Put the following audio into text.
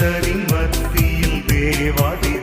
மனிதரின் மத்தியில் தேவாதி